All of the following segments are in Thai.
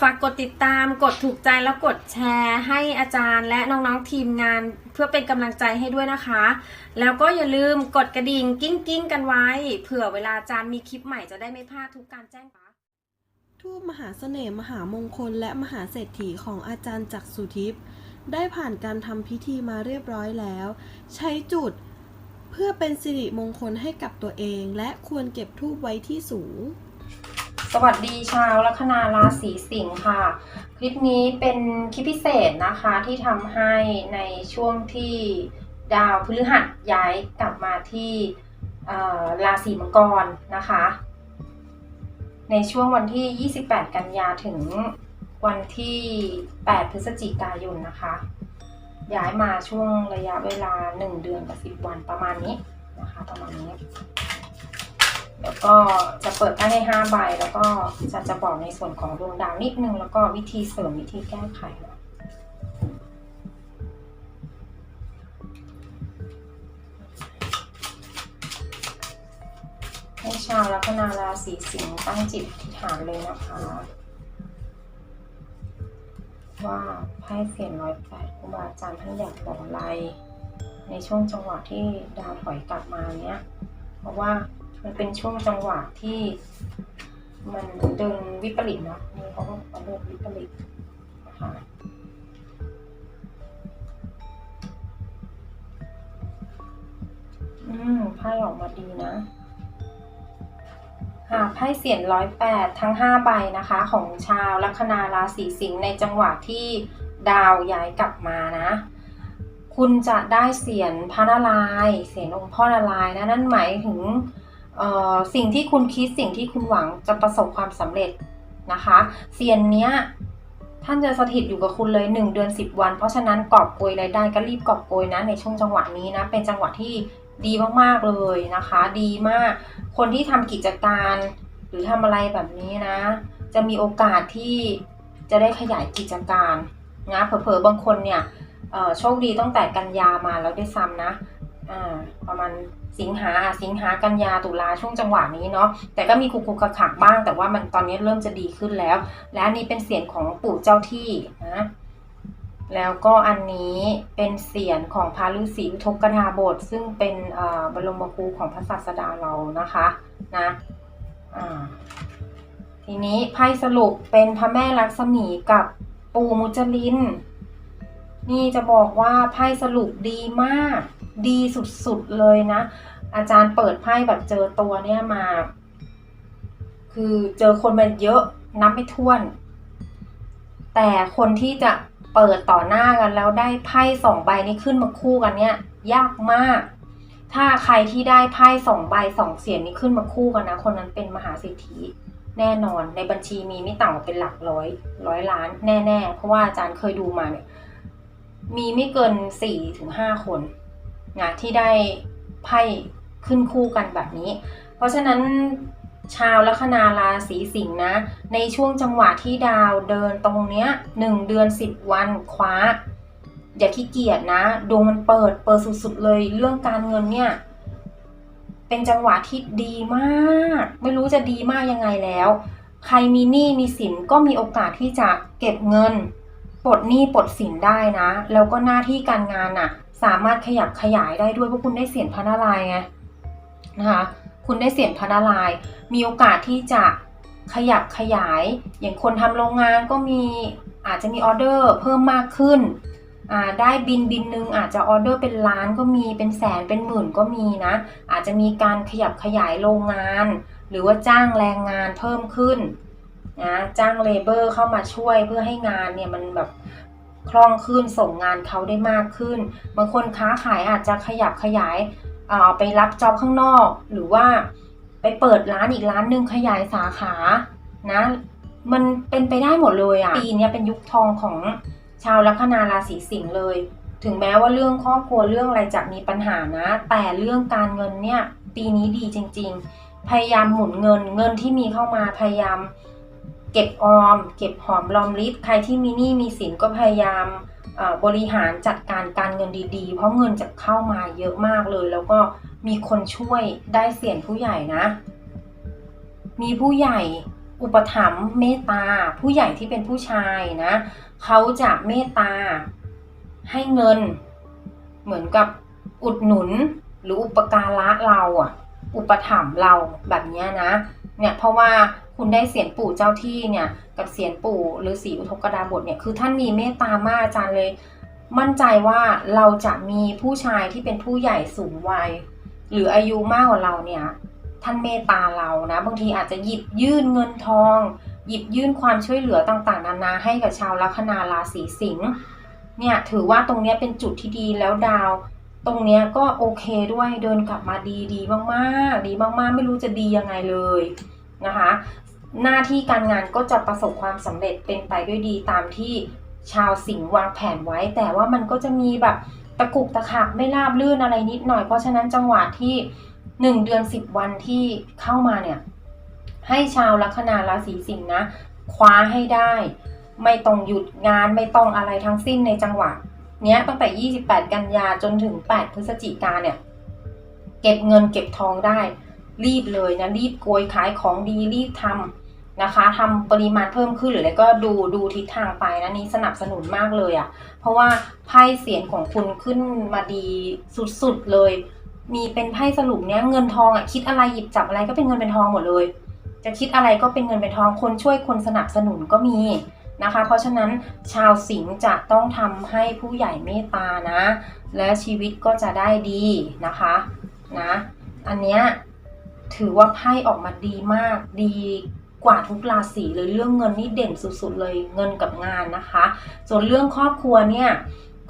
ฝากกดติดตามกดถูกใจแล้วกดแชร์ให้อาจารย์ และน้องๆทีมงานเพื่อเป็นกำลังใจให้ด้วยนะคะ แล้วก็อย่าลืมกดกระดิ่งกิ้งกิ้งๆกันไว้ เผื่อเวลาอาจารย์มีคลิปใหม่จะได้ไม่พลาดทุกการแจ้งทูปมหาเสน่ห์มหามงคลและมหาเศรษฐีของอาจารย์จักรสุทิพย์ได้ผ่านการทำพิธีมาเรียบร้อยแล้ว ใช้จุดเพื่อเป็นสิริมงคลให้กับตัวเอง และควรเก็บทูปไว้ที่สูง สวัสดีชาวลัคนาราศีสิงค์ค่ะ คลิปนี้เป็นคลิปพิเศษนะคะที่ทำให้ในช่วงที่ดาวพฤหัสย้ายกลับมาที่ราศีมังกรนะคะ ในช่วงวันที่ 28 กันยาถึงวันที่ 8 พฤศจิกายนนะคะ ย้ายมาช่วงระยะเวลา 1 เดือนกับ 10 วันประมาณนี้นะคะประมาณนี้ แล้วก็จะเปิดไพ่ให้5ใบแล้วก็จะจะบอกในส่วนของดวงดาวนิดนึง แล้วก็วิธีเสริมวิธีแก้ไขนะให้ชาวลัคนาราศีสิงห์ตั้งจิตอธิษฐานเลยนะคะ ว่าไพ่เสียนร้อยแปดครูบาอาจารย์ท่านอยากบอกอะไร ในช่วงจังหวะที่ดาวถอยกลับมาเนี้ย เพราะว่า มันเป็นช่วงจังหวะที่มันเดินวิปริตเนาะนี่เขาก็เดินวิปริตนะคะอืมไพ่ออกมาดีนะค่ะไพ่เสียนร้อยแปดทั้งห้าใบนะคะ ของชาวลัคนาราศีสิงห์ในจังหวะที่ดาวย้ายกลับมานะ คุณจะได้เสียนพระนารายเสียนองค์พ่อนารายนะนั่นหมายถึง สิ่งที่คุณคิดสิ่งที่คุณหวังจะประสบความสำเร็จนะคะเสียนเนี้ยท่านจะสถิตอยู่กับคุณเลย 1 เดือน 10 วัน เพราะฉะนั้นกอบโกยรายได้ก็รีบกอบโกยนะในช่วงจังหวะนี้นะเป็นจังหวะที่ดีมากๆเลยนะคะ ดีมาก คนที่ทำกิจการ หรือทำอะไรแบบนี้นะ จะมีโอกาสที่จะได้ขยายกิจการนะเผลอๆบางคนเนี่ยโชคดีตั้งแต่กันยามาแล้วด้วยซ้ำนะประมาณ สิงหาสิงหากันยาตุลาช่วงจังหวะนี้เนาะแต่ก็มีคุกคุกขักบ้าง แต่ว่ามันตอนนี้เริ่มจะดีขึ้นแล้ว และอันนี้เป็นเสียงของปู่เจ้าที่นะแล้วก็อันนี้เป็นเสียงของพระฤาษีอุทกดาบท ซึ่งเป็นบรมครูของพระศาสดาเรานะคะนะทีนี้ไพ่สรุปเป็นพระแม่ลักษมีกับปู่มุจลิน นี่จะบอกว่าไพ่สรุปดีมาก ดีสุดๆเลยนะ อาจารย์เปิดไพ่แบบเจอตัวเนี่ยมา คือเจอคนมันเยอะนับไม่ถ้วน แต่คนที่จะเปิดต่อหน้ากันแล้วได้ไพ่สองใบนี้ขึ้นมาคู่กันเนี่ย ยากมาก ถ้าใครที่ได้ไพ่สองใบสองเสียงนี้ขึ้นมาคู่กันนะ คนนั้นเป็นมหาเศรษฐีแน่นอนในบัญชีมีไม่ต่ำกว่าเป็นหลักร้อยร้อยล้านแน่ ๆ เพราะว่าอาจารย์เคยดูมาเนี่ย มีไม่เกินสี่ถึงห้าคน นะที่ได้ไพ่ขึ้นคู่กันแบบนี้ เพราะฉะนั้นชาวลัคนาราศีสิงห์นะ ในช่วงจังหวะที่ดาวเดินตรงเนี้ยหนึ่งเดือนสิบวันคว้า อย่าขี้เกียจนะดวงมันเปิดเปิดสุดๆเลยเรื่องการเงินเนี่ยเป็นจังหวะที่ดีมาก ไม่รู้จะดีมากยังไงแล้ว ใครมีหนี้มีสินก็มีโอกาสที่จะเก็บเงินปลดหนี้ปลดสินได้นะ แล้วก็หน้าที่การงานน่ะ สามารถขยับขยายได้ด้วยเพราะคุณได้เสียงพระนารายไงนะคะคุณได้เสียงพระนารายมีโอกาสที่จะขยับขยาย อย่างคนทำโรงงานก็มีอาจจะมีออเดอร์เพิ่มมากขึ้นได้บินบินหนึ่งอาจจะออเดอร์เป็นล้านก็มีเป็นแสนเป็นหมื่นก็มีนะ อาจจะมีการขยับขยายโรงงาน หรือว่าจ้างแรงงานเพิ่มขึ้นนะจ้างเลเบอร์เข้ามาช่วยเพื่อให้งานเนี่ยมันแบบ คล่องขึ้นส่งงานเขาได้มากขึ้น บางคนค้าขายอาจจะขยับขยายไปรับจ็อบข้างนอก หรือว่าไปเปิดร้านอีกร้านหนึ่งขยายสาขานะมันเป็นไปได้หมดเลยอะ่ะปีนี้เป็นยุคทองของชาวลัคนาราศีสิงห์เลย ถึงแม้ว่าเรื่องครอบครัวเรื่องอะไรจะมีปัญหานะ แต่เรื่องการเงินเนี่ยปีนี้ดีจริง ๆ พยายามหมุนเงินเงินที่มีเข้ามาพยายาม เก็บออม เก็บหอมรอมริบใครที่มีหนี้มีสินก็พยายามบริหารจัดการการเงินดีๆ เพราะเงินจะเข้ามาเยอะมากเลย แล้วก็มีคนช่วยได้เสียนผู้ใหญ่นะ มีผู้ใหญ่อุปถัมภ์เมตตา ผู้ใหญ่ที่เป็นผู้ชายนะเขาจะเมตตาให้เงิน เหมือนกับอุดหนุนหรืออุปการะเราอะอุปถัมภ์เราแบบนี้นะเนี่ยเพราะว่า คุณได้เสียนปู่เจ้าที่เนี่ยกับเสียนปู่หรือสีอุทกดาบทเนี่ยคือท่านมีเมตตามากอาจารย์เลย มั่นใจว่าเราจะมีผู้ชายที่เป็นผู้ใหญ่สูงวัย หรืออายุมากกว่าเราเนี่ยท่านเมตตาเรานะบางทีอาจจะหยิบยื่นเงินทอง หยิบยื่นความช่วยเหลือต่างๆ นานาให้กับชาวลัคนาราศีสิงห์เนี่ยถือว่าตรงเนี้ยเป็นจุดที่ดีแล้วดาว ตรงเนี้ยก็โอเคด้วยเดินกลับมาดีดีมากๆ ดีมากๆ ไม่รู้จะดียังไงเลยนะคะ หน้าที่การงานก็จะประสบความสำเร็จเป็นไปด้วยดีตามที่ชาวสิงห์วางแผนไว้ แต่ว่ามันก็จะมีแบบตะกุกตะขักไม่ราบลื่นอะไรนิดหน่อย เพราะฉะนั้นจังหวะที่หนึ่งเดือนสิบวันที่เข้ามาเนี่ยให้ชาวลัคนาราศีสิงห์นะ คว้าให้ได้ ไม่ต้องหยุดงานไม่ต้องอะไรทั้งสิ้นในจังหวะ เนี้ยตั้งแต่ 28 กันยาจนถึง 8 พฤศจิกาเนี่ย เก็บเงินเก็บทองได้ รีบเลยนะรีบโกยขายของดีรีบทำนะคะทำปริมาณเพิ่มขึ้นหรืออะไรก็ดูดูทิศทางไปนะนี่สนับสนุนมากเลยอะ่ะ เพราะว่าไพ่เสียงของคุณขึ้นมาดีสุดๆเลย มีเป็นไพ่สรุปเนี้ยเงินทองอะ่ะคิดอะไรหยิบจับอะไรก็เป็นเงินเป็นทองหมดเลย จะคิดอะไรก็เป็นเงินเป็นทองคนช่วยคนสนับสนุนก็มีนะคะ เพราะฉะนั้นชาวสิงห์จะต้องทำให้ผู้ใหญ่เมตตานะ และชีวิตก็จะได้ดีนะคะนะ อันเนี้ย ถือว่าไพ่ออกมาดีมาก ดีกว่าทุกราศีเลยเรื่องเงินนี่เด่นสุดๆเลยเงินกับงานนะคะ ส่วนเรื่องครอบครัวเนี่ย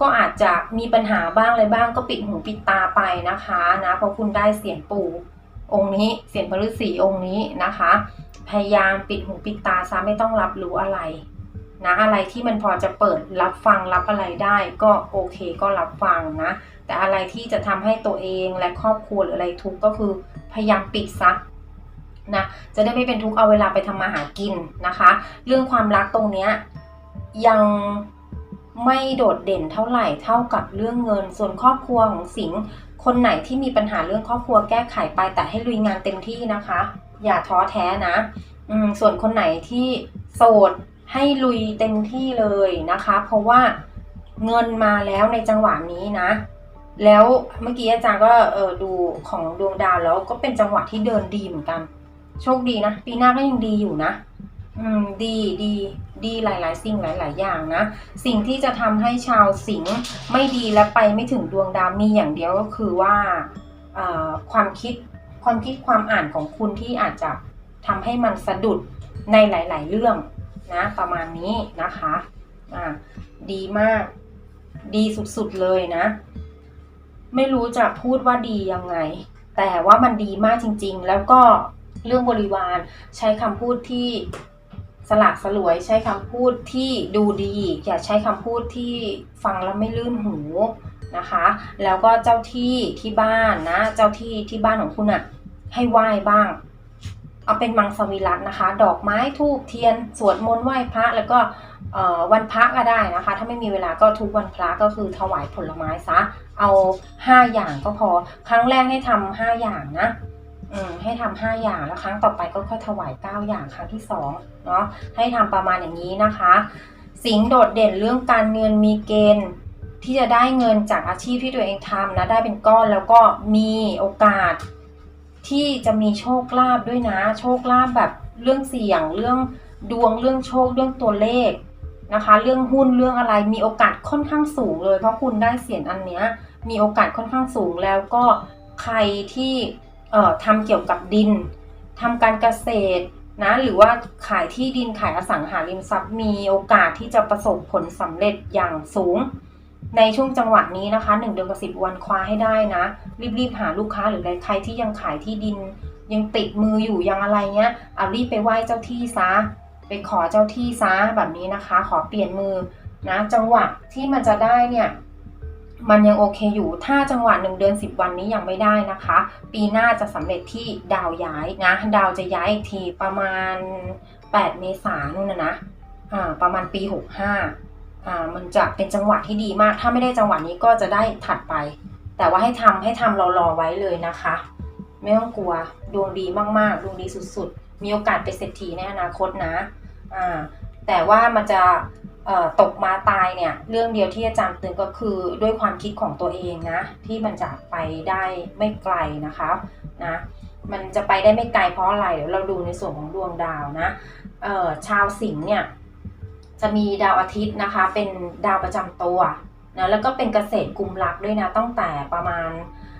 ก็อาจจะมีปัญหาบ้างอะไรบ้างก็ปิดหูปิดตาไปนะคะนะเพราะคุณได้เสียงปู่องค์นี้เสียงพระฤาษีองค์นี้นะคะ พยายามปิดหูปิดตาซะไม่ต้องรับรู้อะไรนะอะไรที่มันพอจะเปิดรับฟังรับอะไรได้ก็โอเคก็รับฟังนะ แต่อะไรที่จะทำให้ตัวเองและครอบครัวหรืออะไรทุกข์ก็คือพยายามปิดซักนะจะได้ไม่เป็นทุกข์เอาเวลาไปทำมาหากินนะคะ เรื่องความรักตรงเนี้ยยังไม่โดดเด่นเท่าไหร่เท่ากับเรื่องเงิน ส่วนครอบครัวของสิงคนไหนที่มีปัญหาเรื่องครอบครัวแก้ไขไปแต่ให้ลุยงานเต็มที่นะคะ อย่าท้อแท้นะอืมส่วนคนไหนที่โสดให้ลุยเต็มที่เลยนะคะ เพราะว่าเงินมาแล้วในจังหวะนี้นะ แล้วเมื่อกี้อาจารย์ก็เออดูของดวงดาวแล้วก็เป็นจังหวะที่เดินดีเหมือนกัน โชคดีนะ ปีหน้าก็ยังดีอยู่นะ อืมดีดีดีหลาย ๆ สิ่งหลาย ๆ อย่างนะ สิ่งที่จะทำให้ชาวสิงห์ไม่ดีและไปไม่ถึงดวงดาวมีอย่างเดียวก็คือว่าความคิดความคิดความอ่านของคุณที่อาจจะทำให้มันสะดุดในหลาย ๆ เรื่องนะประมาณนี้นะคะอ่าดีมาก ดีสุด ๆ เลยนะ ไม่รู้จะพูดว่าดียังไง แต่ว่ามันดีมากจริง ๆ แล้วก็เรื่องบริวารใช้คำพูดที่สลักสลวยใช้คำพูดที่ดูดี อย่าใช้คำพูดที่ฟังแล้วไม่ลื่นหูนะคะ แล้วก็เจ้าที่ที่บ้านนะ เจ้าที่ที่บ้านของคุณอะให้ไหว้บ้าง เอาเป็นมังสวิรัตนะคะ ดอกไม้ทูบเทียน สวดมนต์ไหว้พระแล้วก็ วันพระก็ได้นะคะ ถ้าไม่มีเวลาก็ทุกวันพระก็คือถวายผลไม้ซะ เอาห้าอย่างก็พอ ครั้งแรกให้ทำห้าอย่างนะให้ทำห้าอย่างแล้วครั้งต่อไปก็ค่อยถวายเก้าอย่างครั้งที่สองเนาะให้ทำประมาณอย่างนี้นะคะ สิงห์โดดเด่นเรื่องการเงินมีเกณฑ์ที่จะได้เงินจากอาชีพที่ตัวเองทำนะได้เป็นก้อนแล้วก็มีโอกาสที่จะมีโชคลาภด้วยนะ โชคลาภแบบเรื่องเสี่ยงเรื่องดวงเรื่องโชคเรื่องตัวเลข นะคะ เรื่องหุ้นเรื่องอะไรมีโอกาสค่อนข้างสูงเลย เพราะคุณได้เสียงอันเนี้ยมีโอกาสค่อนข้างสูงแล้วก็ใครที่เอ่อทำเกี่ยวกับดินทำการเกษตรนะหรือว่าขายที่ดินขายอสังหาริมทรัพย์มีโอกาสที่จะประสบผลสำเร็จอย่างสูง ในช่วงจังหวะนี้นะคะ1เดือนกับ10 วันคว้าให้ได้นะ รีบๆหาลูกค้าหรือใครที่ยังขายที่ดินยังติดมืออยู่ยังอะไรเงี้ยเอารีบไปไหว้เจ้าที่ซะ ไปขอเจ้าที่ซะแบบนี้นะคะ ขอเปลี่ยนมือนะจังหวะที่มันจะได้เนี่ยมันยังโอเคอยู่ ถ้าจังหวะหนึ่งเดือน 10 วันนี้ยังไม่ได้นะคะ ปีหน้าจะสำเร็จที่ดาวย้ายนะ ดาวจะย้ายอีกทีประมาณ 8 เมษายนนู่นนะนะอ่าประมาณปี 65อ่ามันจะเป็นจังหวะที่ดีมาก ถ้าไม่ได้จังหวะนี้ก็จะได้ถัดไป แต่ว่าให้ทำให้ทำรอๆไว้เลยนะคะ ไม่ต้องกลัว ดวงดีมากๆ ดวงดีสุด มีโอกาสเป็นเศรษฐีในอนาคตนะอ่าแต่ว่ามันจะตกมาตายเนี่ยเรื่องเดียวที่อาจารย์เตือนก็คือด้วยความคิดของตัวเองนะที่มันจะไปได้ไม่ไกลนะคะนะมันจะไปได้ไม่ไกลเพราะอะไรเดี๋ยวเราดูในส่วนของดวงดาวนะชาวสิงห์เนี่ยจะมีดาวอาทิตย์นะคะเป็นดาวประจำตัวนะแล้วก็เป็นเกษตรกุมรักด้วยนะตั้งแต่ประมาณ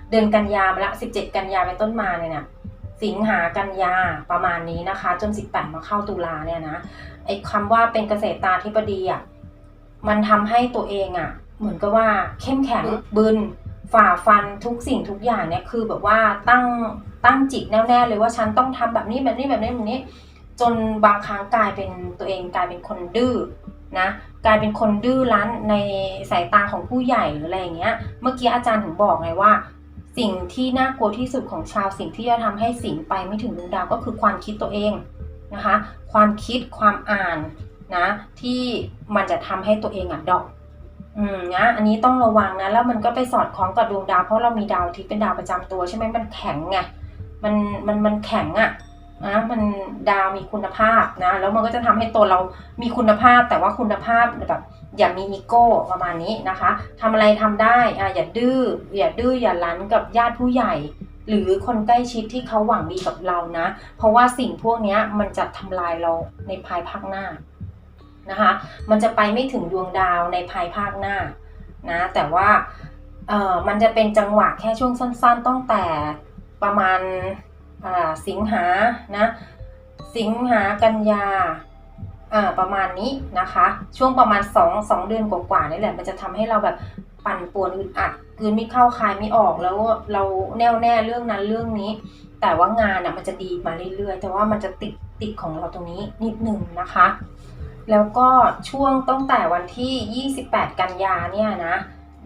เดือนกันยามาละ 17 กันยาเป็นต้นมาเนี่ยนะ สิงหากันยาประมาณนี้นะคะ จน 18 มาเข้าตุลาเนี่ยนะไอ้คำว่าเป็นเกษตรตาธิบดีอะมันทำให้ตัวเองอะ เหมือนกับว่าเข้มแข็งบึนฝ่าฟันทุกสิ่งทุกอย่างเนี่ยคือแบบว่าตั้งตั้งจิตแน่วแน่เลยว่าฉันต้องทำแบบนี้แบบนี้แบบนี้แบบนี้ จนบางครั้งกลายเป็นตัวเองกลายเป็นคนดื้อนะกลายเป็นคนดื้อรั้นในสายตาของผู้ใหญ่หรืออะไรอย่างเงี้ย เมื่อกี้อาจารย์ถึงบอกไงว่า สิ่งที่น่ากลัวที่สุดของชาวสิ่งที่จะทำให้สิ่งไปไม่ถึงดวงดาวก็คือความคิดตัวเองนะคะ ความคิดความอ่านนะที่มันจะทำให้ตัวเองอะดอกอืมนะอันนี้ต้องระวังนะแล้วมันก็ไปสอดคล้องกับดวงดาวเพราะเรามีดาวที่เป็นดาวประจำตัวใช่ไหมมันแข็งไงมันมันมันแข็งอะ นะมันดาวมีคุณภาพนะ แล้วมันก็จะทำให้ตัวเรามีคุณภาพ แต่ว่าคุณภาพแบบอย่ามีอีโก้ประมาณนี้นะคะทำอะไรทำได้อะอย่าดื้ออย่าดื้ออย่ารั้นกับญาติผู้ใหญ่ หรือคนใกล้ชิดที่เขาหวังดีกับเรานะ เพราะว่าสิ่งพวกนี้มันจะทำลายเราในภายภาคหน้านะคะ มันจะไปไม่ถึงดวงดาวในภายภาคหน้านะแต่ว่าเออมันจะเป็นจังหวะแค่ช่วงสั้น ๆตั้งแต่ประมาณ สิงหานะสิงหากันยาประมาณนี้นะคะ ช่วงประมาณ 2 2 เดือนกว่าๆนี่แหละมันจะทำให้เราแบบปั่นป่วนอึดอัดกลืนไม่เข้าคายไม่ออกแล้วเราแน่วแน่เรื่องนั้นเรื่องนี้ แต่ว่างานอะมันจะดีมาเรื่อยๆ แต่ว่ามันจะติดติดของเราตรงนี้นิดนึงนะคะ แล้วก็ช่วงตั้งแต่วันที่ 28 กันยาเนี่ยนะ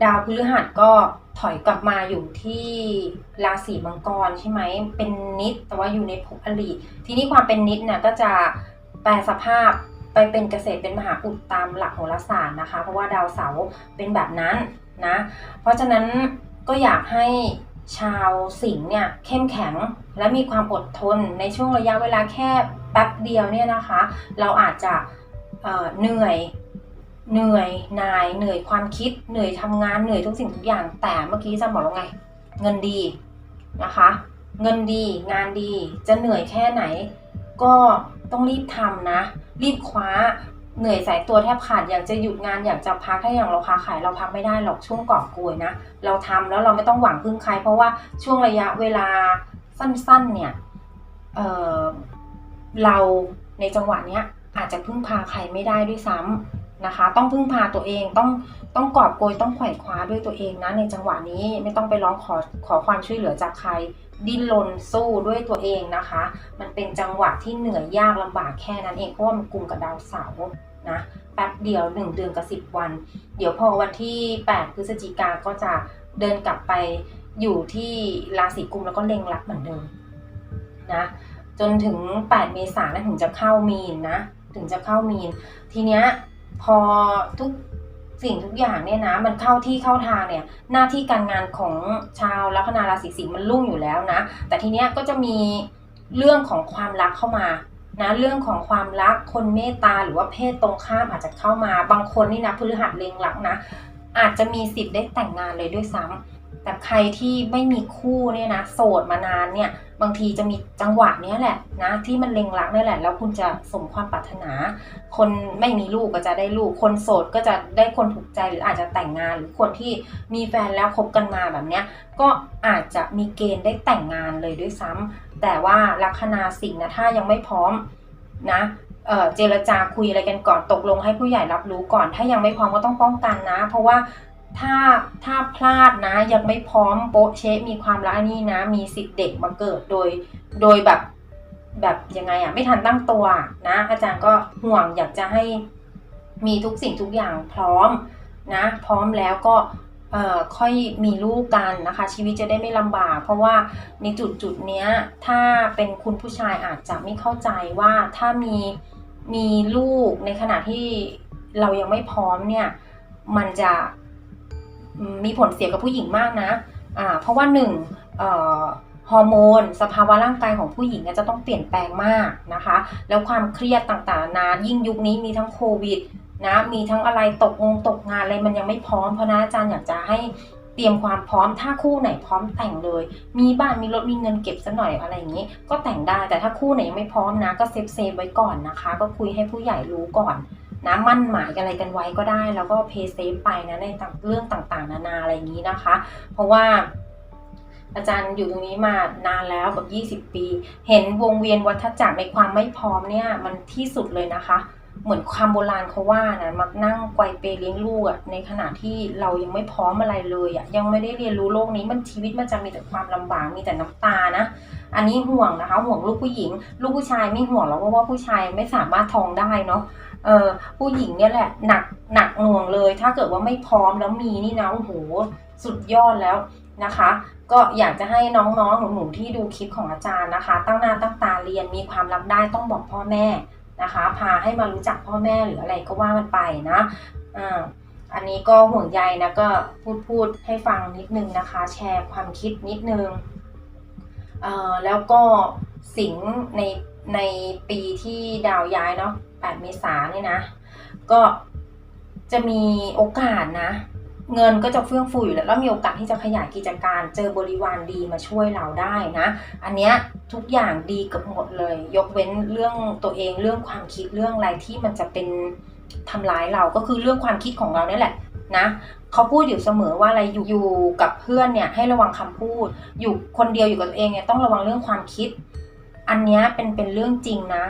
ดาวพฤหัสก็ ถอยกลับมาอยู่ที่ราศีมังกรใช่ไหมเป็นนิดแต่ว่าอยู่ในภพอริทีนี้ความเป็นนิดเนี่ยก็จะแปลสภาพไปเป็นเกษตรเป็นมหาอุดตามหลักโหราศาสตร์นะคะ เพราะว่าดาวเสาร์เป็นแบบนั้นนะ เพราะฉะนั้นก็อยากให้ชาวสิงห์เนี่ยเข้มแข็งและมีความอดทนในช่วงระยะเวลาแค่แป๊บเดียวเนี่ยนะคะ เราอาจจะเเหนื่อย เหนื่อยนายเหนื่อยความคิด เหนื่อยทำงานเหนื่อยทุกสิ่งทุกอย่าง แต่เมื่อกี้จะบอกแล้วไง เงินดีนะคะ เงินดีงานดีจะเหนื่อยแค่ไหน ก็ต้องรีบทำนะ รีบคว้าเหนื่อยสายตัวแทบขาดอยากจะหยุดงานอยากจะพักถ้าอย่างเราค้าขายเราพักไม่ได้หรอกช่วงกอบโกยนะ เราทำแล้วเราไม่ต้องหวังพึ่งใคร เพราะว่าช่วงระยะเวลาสั้นๆเนี่ยเเราในจังหวะเนี้ยอาจจะพึ่งพาใครไม่ได้ด้วยซ้ำ นะคะ ต้องพึ่งพาตัวเองต้องต้องกอบโกยต้องไขว่คว้าด้วยตัวเองนะในจังหวะนี้ไม่ต้องไปร้องขอขอความช่วยเหลือจากใคร ดิ้นรนสู้ด้วยตัวเองนะคะ มันเป็นจังหวะที่เหนื่อยยากลำบากแค่นั้นเองเพราะว่ามันกลุ่มกับดาวเสาร์นะแป๊บเดียว 1 เดือนกับ 10 วัน เดี๋ยวพอวันที่ 8 พฤศจิกาก็จะเดินกลับไปอยู่ที่ราศีกุมแล้วก็เล็งรักเหมือนเดิมนะจนถึง 8 เมษายนถึงจะเข้ามีนนะถึงจะเข้ามีน ทีเนี้ย พอทุกสิ่งทุกอย่างเนี่ยนะมันเข้าที่เข้าทางเนี่ยหน้าที่การงานของชาวลัคนาราศีสิงห์มันรุ่งอยู่แล้วนะ แต่ทีเนี้ยก็จะมีเรื่องของความรักเข้ามานะเรื่องของความรักคนเมตตาหรือว่าเพศตรงข้ามอาจจะเข้ามาบางคนนี่นะพฤหัสเล็งหลักนะอาจจะมีสิทธิ์ได้แต่งงานเลยด้วยซ้ำ แต่ใครที่ไม่มีคู่เนี่ยนะโสดมานานเนี่ยบางทีจะมีจังหวะเนี้ยแหละนะที่มันเล็งรักนี่แหละ แล้วคุณจะสมความปรารถนา คนไม่มีลูกก็จะได้ลูก คนโสดก็จะได้คนถูกใจหรืออาจจะแต่งงาน หรือคนที่มีแฟนแล้วคบกันมาแบบเนี้ยก็อาจจะมีเกณฑ์ได้แต่งงานเลยด้วยซ้ำแต่ว่าลัคนาสิงห์นะถ้ายังไม่พร้อมนะเออเจรจาคุยอะไรกันก่อนตกลงให้ผู้ใหญ่รับรู้ก่อน ถ้ายังไม่พร้อมก็ต้องป้องกันนะ เพราะว่า ถ้าถ้าพลาดนะยังไม่พร้อมโปะเชะมีความรักนี่นะ มีสิทธิ์เด็กมาเกิดโดย โดยแบบแบบยังไงอะไม่ทันตั้งตัวนะ อาจารย์ก็ห่วงอยากจะให้มีทุกสิ่งทุกอย่างพร้อมนะ พร้อมแล้วก็เอ่อค่อยมีลูกกันนะคะ ชีวิตจะได้ไม่ลำบาก เพราะว่าในจุดจุดเนี้ยถ้าเป็นคุณผู้ชายอาจจะไม่เข้าใจว่าถ้ามีมีลูกในขณะที่เรายังไม่พร้อมเนี่ยมันจะ มีผลเสียกับผู้หญิงมากนะอ่าเพราะว่าหนึ่งฮอร์โมน สภาวะร่างกายของผู้หญิงจะต้องเปลี่ยนแปลงมากนะคะ แล้วความเครียดต่างๆนานายิ่งยุคนี้มีทั้งโควิดนะมีทั้งอะไรตกงงตกงานอะไรมันยังไม่พร้อมเพราะนะอาจารย์อยากจะให้เตรียมความพร้อมถ้าคู่ไหนพร้อมแต่งเลย มีบ้านมีรถมีเงินเก็บสักหน่อยอะไรอย่างนี้ ก็แต่งได้แต่ถ้าคู่ไหนยังไม่พร้อมนะ ก็เซฟเซฟไว้ก่อนนะคะ ก็คุยให้ผู้ใหญ่รู้ก่อน นะมั่นหมายอะไรกันไว้ก็ได้ แล้วก็เพย์เซฟไปนะในต่างเรื่องต่างๆ นานาอะไรอย่างนี้นะคะ เพราะว่าอาจารย์อยู่ตรงนี้มานานแล้วแบบ20 ปี เห็นวงเวียนวัฏจักรในความไม่พร้อมเนี่ยมันที่สุดเลยนะคะ เหมือนความโบราณเขาว่านะมักนั่งไกวเปเลี้ยงลูกอะในขณะที่เรายังไม่พร้อมอะไรเลยอะยังไม่ได้เรียนรู้โลกนี้มันชีวิตมันจะมีแต่ความลำบากมีแต่น้ำตานะ อันนี้ห่วงนะคะ ห่วงลูกผู้หญิง ลูกผู้ชายไม่ห่วงหรอกเพราะว่าผู้ชายไม่สามารถท้องได้เนาะ เออผู้หญิงเนี่ยแหละหนักหนักหน่วงเลย ถ้าเกิดว่าไม่พร้อมแล้วมีนี่นะโอ้โหสุดยอดแล้วนะคะ ก็อยากจะให้น้องๆหนูๆที่ดูคลิปของอาจารย์นะคะ ตั้งหน้าตั้งตาเรียนมีความรับได้ต้องบอกพ่อแม่นะคะ พาให้มารู้จักพ่อแม่หรืออะไรก็ว่ามันไปนะอ่าอันนี้ก็ห่วงใยนะก็พูดพูดให้ฟังนิดนึงนะคะ แชร์ความคิดนิดนึงเอ่อแล้วก็สิงในในปีที่ดาวย้ายเนาะ 8 เมษายนเนี่ยนะ ก็จะมีโอกาสนะ เงินก็จะเฟื่องฟูอยู่แล้วแล้วมีโอกาสที่จะขยายกิจการ เจอบริวารดีมาช่วยเราได้นะ อันเนี้ยทุกอย่างดีเกับหมดเลย ยกเว้นเรื่องตัวเองเรื่องความคิดเรื่องอะไรที่มันจะเป็นทำร้ายเราก็คือเรื่องความคิดของเราเนี่ยแหละนะเขาพูดอยู่เสมอว่าอะไรอยู่อยู่กับเพื่อนเนี่ยให้ระวังคำพูด อยู่คนเดียวอยู่กับตัวเองเนี่ยต้องระวังเรื่องความคิด อันเนี้ยเป็นเป็นเรื่องจริงนะ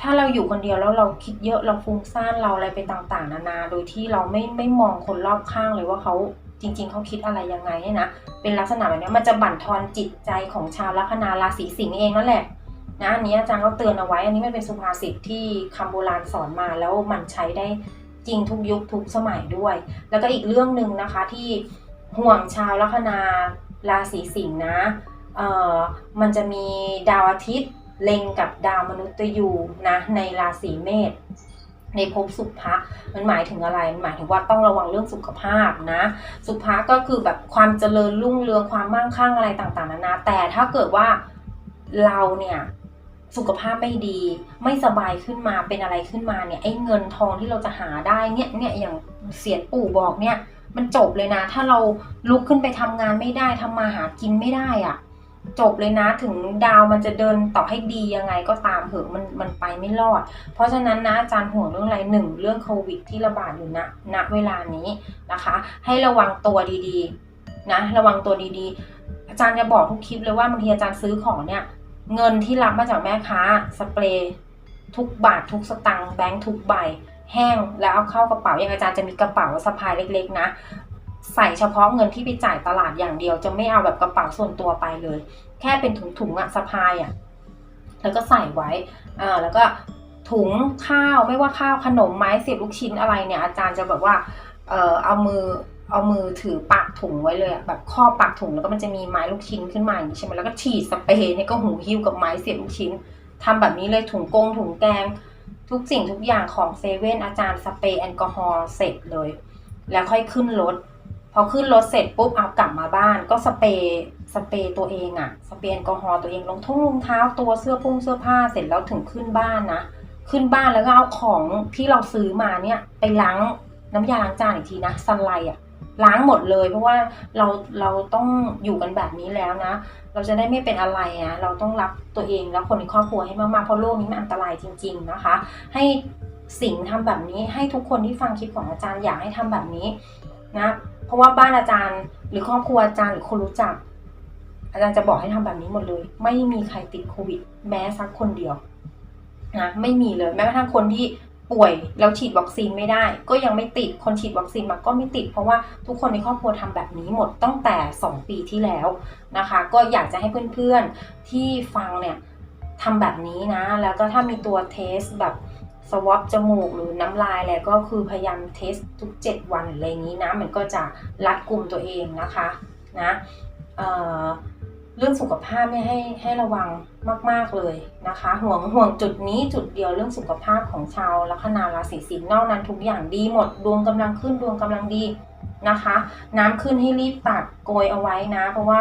ถ้าเราอยู่คนเดียวแล้วเราคิดเยอะเราฟุ้งซ่านเราอะไรไปต่างๆ นานา โดยที่เราไม่ไม่มองคนรอบข้างเลยว่าเขาจริง ๆเขาคิดอะไรยังไงเนี่ยนะเป็นลักษณะแบบนี้มันจะบั่นทอนจิตใจของชาวลัคนาราศีสิงห์เองนั่นแหละนะอันนี้อาจารย์ก็เตือนเอาไว้ อันนี้มันเป็นสุภาษิตที่คำโบราณสอนมาแล้วมันใช้ได้จริงทุกยุคทุกสมัยด้วย แล้วก็อีกเรื่องหนึ่งนะคะที่ห่วงชาวลัคนาราศีสิงห์นะเอ่อมันจะมีดาวอาทิตย์ เล็งกับดาวมนุษย์ยูนะในราศีเมษในภพสุภะมันหมายถึงอะไร มันหมายถึงว่าต้องระวังเรื่องสุขภาพนะ สุภะก็คือแบบความเจริญรุ่งเรืองความมั่งคั่งอะไรต่างๆนานา แต่ถ้าเกิดว่าเราเนี่ยสุขภาพไม่ดี ไม่สบายขึ้นมาเป็นอะไรขึ้นมาเนี่ยไอ้เงินทองที่เราจะหาได้เนี่ยเนี่ยอย่างเสียนปู่บอกเนี่ย มันจบเลยนะ ถ้าเราลุกขึ้นไปทำงานไม่ได้ทำมาหากินไม่ได้อะ จบเลยนะถึงดาวมันจะเดินต่อให้ดียังไงก็ตามเถอะมันมันไปไม่รอด เพราะฉะนั้นนะอาจารย์ห่วงเรื่องอะไรหนึ่งเรื่องโควิดที่ระบาดอยู่ณณเวลานี้นะคะ ให้ระวังตัวดีๆนะระวังตัวดีๆ อาจารย์จะบอกทุกคลิปเลยว่าบางทีอาจารย์ซื้อของเนี่ยเงินที่รับมาจากแม่ค้าสเปรย์ทุกบาททุกสตังค์แบงค์ทุกใบแห้งแล้วเอาเข้ากระเป๋าอย่างอาจารย์จะมีกระเป๋าสะพายเล็กๆนะ ใส่เฉพาะเงินที่ไปจ่ายตลาดอย่างเดียว จะไม่เอาแบบกระเป๋าส่วนตัวไปเลย แค่เป็นถุงๆอะสะพายอะแล้วก็ใส่ไว้อ่าแล้วก็ถุงข้าวไม่ว่าข้าวขนมไม้เสียบลูกชิ้นอะไรเนี่ย อาจารย์จะแบบว่าเออเอามือเอามือถือปากถุงไว้เลยอะแบบครอบปากถุงแล้วก็มันจะมีไม้ลูกชิ้นขึ้นมาอย่างนี้ใช่ไหมแล้วก็ฉีดสเปรย์เนี่ยก็หูหิ้วกับไม้เสียบลูกชิ้นทำแบบนี้เลยถุงกงถุงแกงทุกสิ่งทุกอย่างของเซเว่นอาจารย์สเปรย์แอลกอฮอล์เสร็จเลย แล้วค่อยขึ้นรถ พอขึ้นรถเสร็จปุ๊บเอากลับมาบ้าน ก็สเปรย์สเปรย์ตัวเองอะสเปรย์แอลกอฮอล์ตัวเองลงทุ่งรองเท้าตัวเสื้อพุ่งเสื้อผ้าเสร็จแล้วถึงขึ้นบ้านนะขึ้นบ้านแล้วก็เอาของที่เราซื้อมาเนี่ยไปล้างน้ำยาล้างจานอีกทีนะซันไลอะล้างหมดเลย เพราะว่าเราเราต้องอยู่กันแบบนี้แล้วนะ เราจะได้ไม่เป็นอะไรอะเราต้องรักตัวเองและคนในครอบครัวให้มากๆเพราะโลกนี้มันอันตรายจริง ๆนะคะ ให้สิ่งทำแบบนี้ให้ทุกคนที่ฟังคลิปของอาจารย์อยากให้ทำแบบนี้นะ เพราะว่าบ้านอาจารย์ หรือครอบครัวอาจารย์หรือคนรู้จัก อาจารย์จะบอกให้ทำแบบนี้หมดเลย ไม่มีใครติดโควิด แม้สักคนเดียวนะไม่มีเลยแม้กระทั่งคนที่ป่วยแล้วฉีดวัคซีนไม่ได้ ก็ยังไม่ติดคนฉีดวัคซีนมาก็ไม่ติด เพราะว่าทุกคนในครอบครัวทำแบบนี้หมดตั้งแต่ 2 ปีที่แล้วนะคะ ก็อยากจะให้เพื่อนๆที่ฟังเนี่ยทำแบบนี้นะ แล้วก็ถ้ามีตัวเทสแบบ สวอปจมูกหรือน้ำลายอะไรก็คือพยายามเทสทุก 7 วันอะไรอย่างนี้นะ มันก็จะรัดกลุ่มตัวเองนะคะนะเเรื่องสุขภาพเนี่ยให้ให้ระวังมาก ๆ เลยนะคะ ห่วงห่วงจุดนี้จุดเดียวเรื่องสุขภาพของชาวลัคนาราศีสิงห์นอกนั้นทุกอย่างดีหมดดวงกำลังขึ้นดวงกำลังดี นะคะ น้ำขึ้นให้รีบตักโกยเอาไว้นะ เพราะว่า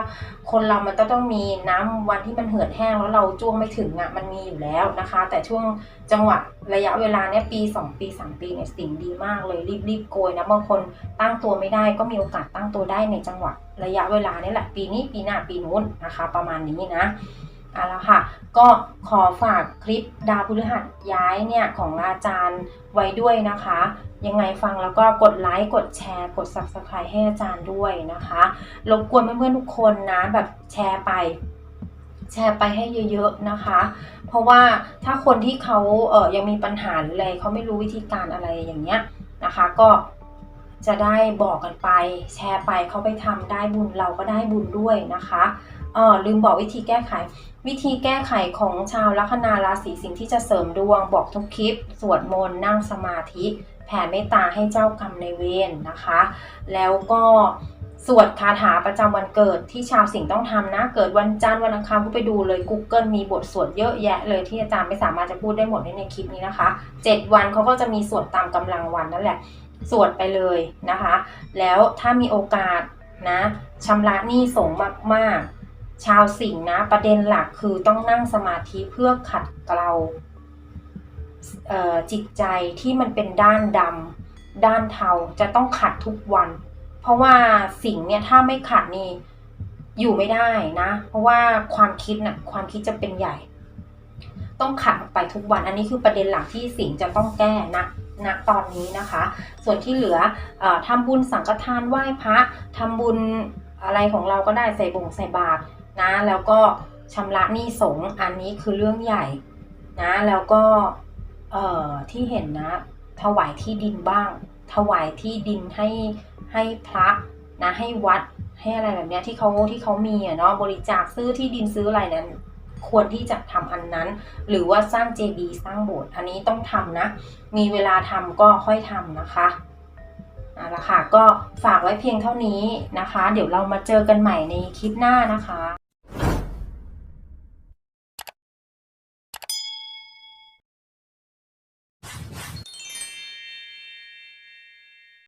คนเรามันก็ต้องมีน้ำวันที่มันเหือดแห้งแล้วเราจ้วงไม่ถึงอะ่ะมันมีอยู่แล้วนะคะ แต่ช่วงจังหวะระยะเวลาเนี้ยปี 2 ปี 3 ปีเนี่ยสิ่งดีมากเลยรีบรีบโกยนะบางคนตั้งตัวไม่ได้ก็มีโอกาสตั้งตัวได้ในจังหวะระยะเวลานี้แหละ ปีนี้ปีหน้าปีนู้นนะคะ ประมาณนี้นะเอาละค่ะ ก็ ขอฝากคลิปดาวพฤหัสย้ายเนี่ยของอาจารย์ไว้ด้วยนะคะ ยังไงฟังแล้วก็กดไลค์กดแชร์ กด Subscribe ให้อาจารย์ด้วยนะคะรบกวนเพื่อนๆทุกคนนะแบบแชร์ไป แชร์ไปให้เยอะๆนะคะ เพราะว่าถ้าคนที่เขาเออยังมีปัญหาหรืออะไรเขาไม่รู้วิธีการอะไรอย่างเงี้ยนะคะ ก็จะได้บอกกันไป แชร์ไปเขาไปทำได้บุญเราก็ได้บุญด้วยนะคะเออลืมบอกวิธีแก้ไข วิธีแก้ไขของชาวลัคนาราศีสิงห์ที่จะเสริมดวงบอกทุกคลิป สวดมนต์นั่งสมาธิ แผ่เมตตาให้เจ้ากรรมในเวรนะคะ แล้วก็สวดคาถาประจำวันเกิดที่ชาวสิงห์ต้องทำนะ เกิดวันจันทร์วันอังคารก็ไปดูเลย Google มีบทสวดเยอะแยะเลยที่อาจารย์ไม่สามารถจะพูดได้หมดในคลิปนี้นะคะ 7 วันเขาก็จะมีสวดตามกำลังวันนั่นแหละ สวดไปเลยนะคะ แล้วถ้ามีโอกาสนะชำระหนี้สงมากๆ ชาวสิงห์นะประเด็นหลักคือต้องนั่งสมาธิเพื่อขัดเกลาเอ่อจิตใจที่มันเป็นด้านดำด้านเทาจะต้องขัดทุกวัน เพราะว่าสิงเนี่ยถ้าไม่ขัดนี่อยู่ไม่ได้นะ เพราะว่าความคิดน่ะความคิดจะเป็นใหญ่ ต้องขัดออกไปทุกวัน อันนี้คือประเด็นหลักที่สิงจะต้องแก้นะณตอนนี้นะคะ ส่วนที่เหลืออทำบุญสังฆทานไหว้พระทำบุญอะไรของเราก็ได้ใส่บงใส่บาตร นะแล้วก็ชำระหนี้สงอันนี้คือเรื่องใหญ่นะแล้วก็เอ่อที่เห็นนะถวายที่ดินบ้าง ถวายที่ดินให้ให้พระนะให้วัดให้อะไรแบบเนี้ยที่เขาที่เขามีอะเนาะบริจาคซื้อที่ดินซื้ออะไรนั้น ควรที่จะทำอันนั้น หรือว่าสร้างเจดีย์สร้างโบสถ์อันนี้ต้องทำนะ มีเวลาทำก็ค่อยทำนะคะเอาละค่ะก็ฝากไว้เพียงเท่านี้นะคะ เดี๋ยวเรามาเจอกันใหม่ในคลิปหน้านะคะ